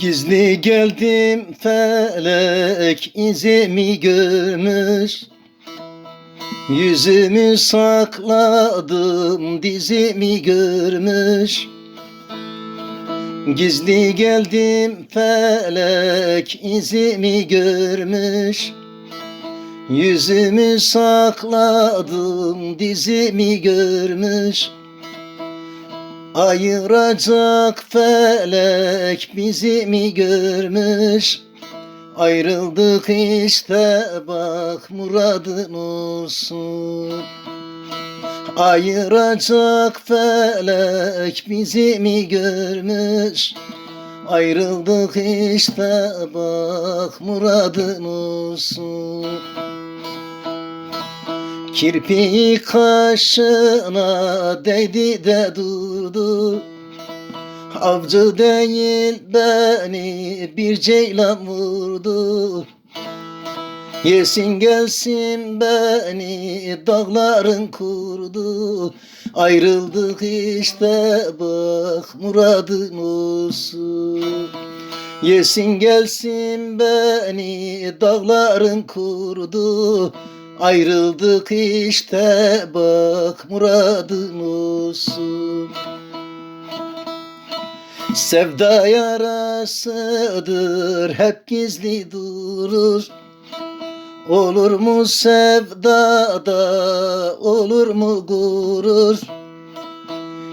Gizli geldim felek izimi görmüş Yüzümü sakladım dizimi görmüş. Gizli geldim felek izimi görmüş. Yüzümü sakladım dizimi görmüş. Ayıracak felek bizi mi görmüş Ayrıldık işte bak muradın olsun. Ayıracak felek bizi mi görmüş? Ayrıldık işte bak muradın olsun. Kirpiği kaşına değdi de durdu Avcı değil beni bir ceylan vurdu. Yesin gelsin beni dağların kurdu. Ayrıldık işte bak muradın olsun. Yesin gelsin beni dağların kurdu. Ayrıldık işte bak muradın olsun Sevda yarasıdır hep gizli durur. Olur mu sevdada olur mu gurur?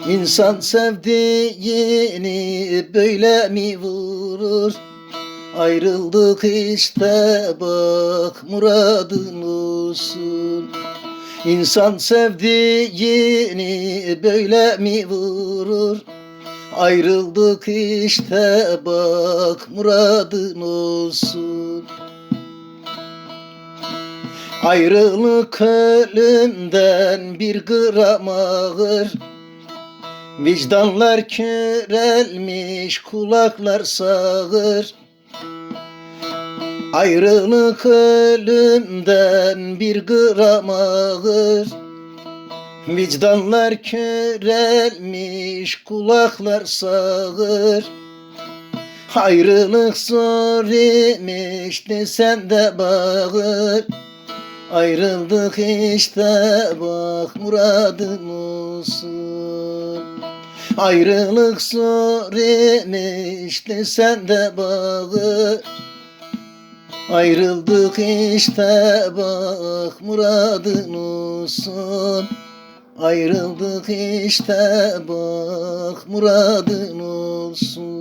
İnsan sevdiğini böyle mi vurur? Ayrıldık işte bak muradın olsun. İnsan sevdiğini böyle mi vurur Ayrıldık işte bak muradın olsun. Ayrılık ölümden bir gram ağır. Vicdanlar körelmiş kulaklar sağır. Ayrılık ölümden bir gram ağır Vicdanlar körelmiş kulaklar sağır. Ayrılık zor imiş desen de bağır. Ayrıldık işte bak muradın olsun. Ayrılık zor imiş desen de bağır. Ayrıldık işte bak muradın olsun Ayrıldık işte bak muradın olsun